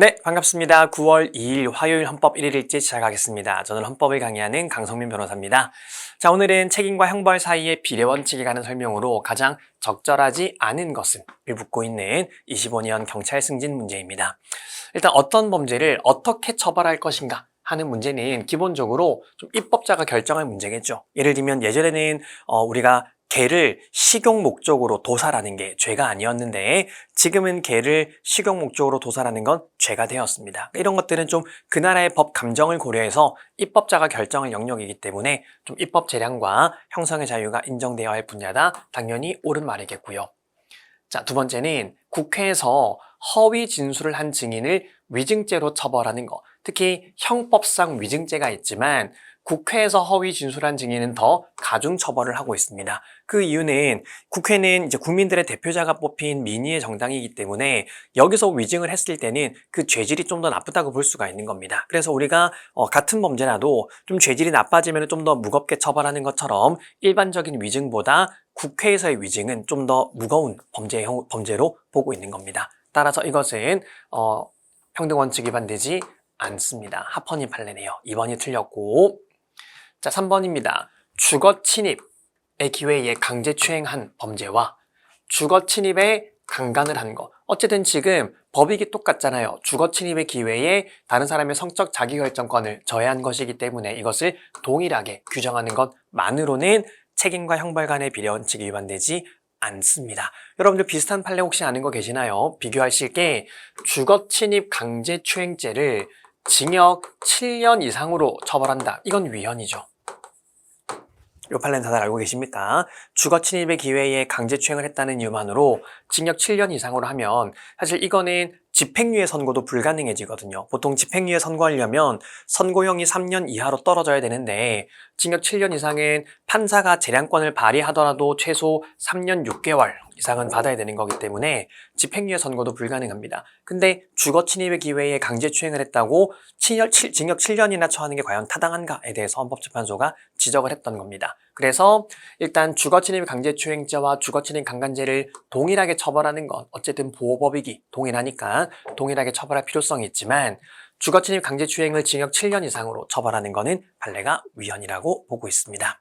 네, 반갑습니다. 9월 2일 화요일 헌법 1일일지 시작하겠습니다. 저는 헌법을 강의하는 강성민 변호사입니다. 자, 오늘은 책임과 형벌 사이의 비례원칙에 관한 설명으로 가장 적절하지 않은 것은 을 묻고 있는 25년 경찰 승진 문제입니다. 일단 어떤 범죄를 어떻게 처벌할 것인가 하는 문제는 기본적으로 좀 입법자가 결정할 문제겠죠. 예를 들면 예전에는 어, 우리가 개를 식용 목적으로 도살하는 게 죄가 아니었는데 지금은 개를 식용 목적으로 도살하는 건 죄가 되었습니다. 이런 것들은 좀 그 나라의 법 감정을 고려해서 입법자가 결정할 영역이기 때문에 좀 입법 재량과 형성의 자유가 인정되어야 할 분야다. 당연히 옳은 말이겠고요. 자, 두 번째는 국회에서 허위 진술을 한 증인을 위증죄로 처벌하는 것. 특히 형법상 위증죄가 있지만 국회에서 허위 진술한 증인은 더 가중 처벌을 하고 있습니다. 그 이유는 국회는 이제 국민들의 대표자가 뽑힌 민의의 정당이기 때문에 여기서 위증을 했을 때는 그 죄질이 좀 더 나쁘다고 볼 수가 있는 겁니다. 그래서 우리가 어, 같은 범죄라도 좀 죄질이 나빠지면 좀 더 무겁게 처벌하는 것처럼 일반적인 위증보다 국회에서의 위증은 좀 더 무거운 범죄 범죄로 보고 있는 겁니다. 따라서 이것은 어, 평등 원칙 위반되지 않습니다. 합헌이 판례네요. 2번이 틀렸고 자, 3번입니다. 주거 침입의 기회에 강제 추행한 범죄와 주거 침입에 강간을 한 거. 어쨌든 지금 법익이 똑같잖아요. 주거 침입의 기회에 다른 사람의 성적 자기결정권을 저해한 것이기 때문에 이것을 동일하게 규정하는 것만으로는 책임과 형벌 간의 비례 원칙이 위반되지 않습니다. 여러분들 비슷한 판례 혹시 아는 거 계시나요? 비교하실 게 주거 침입 강제 추행죄를 징역 7년 이상으로 처벌한다. 이건 위헌이죠. 요 판례는 다들 알고 계십니까? 주거 침입의 기회에 강제 추행을 했다는 이유만으로 징역 7년 이상으로 하면 사실 이거는 집행유예 선고도 불가능해지거든요. 보통 집행유예 선고하려면 선고형이 3년 이하로 떨어져야 되는데 징역 7년 이상은 판사가 재량권을 발휘하더라도 최소 3년 6개월 이상은 받아야 되는 거기 때문에 집행유예 선고도 불가능합니다. 근데 주거 침입의 기회에 강제 추행을 했다고 징역 7년이나 처하는 게 과연 타당한가에 대해서 헌법재판소가 지적을 했던 겁니다. 그래서 일단 주거 침입 강제 추행죄와 주거 침입 강간죄를 동일하게 처벌하는 건 어쨌든 보호법익이 동일하니까 동일하게 처벌할 필요성이 있지만 주거 침입 강제 추행을 징역 7년 이상으로 처벌하는 것은 판례가 위헌이라고 보고 있습니다.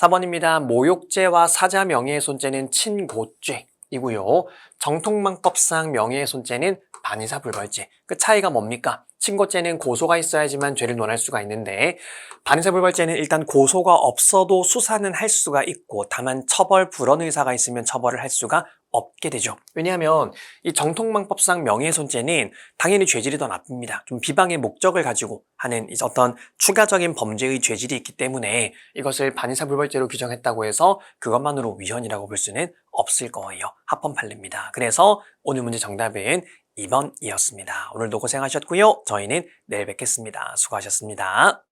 4번입니다. 모욕죄와 사자 명예훼손죄는 친고죄이고요. 정통망법상 명예훼손죄는 반의사 불벌죄. 그 차이가 뭡니까? 친고죄는 고소가 있어야지만 죄를 논할 수가 있는데 반의사 불벌죄는 일단 고소가 없어도 수사는 할 수가 있고 다만 처벌 불원 의사가 있으면 처벌을 할 수가 없게 되죠. 왜냐하면 이 정통망법상 명예훼손죄는 당연히 죄질이 더 나쁩니다. 좀 비방의 목적을 가지고 하는 어떤 추가적인 범죄의 죄질이 있기 때문에 이것을 반의사 불벌죄로 규정했다고 해서 그것만으로 위헌이라고 볼 수는 없을 거예요. 합헌 판례입니다. 그래서 오늘 문제 정답은 2번이었습니다. 오늘도 고생하셨고요. 저희는 내일 뵙겠습니다. 수고하셨습니다.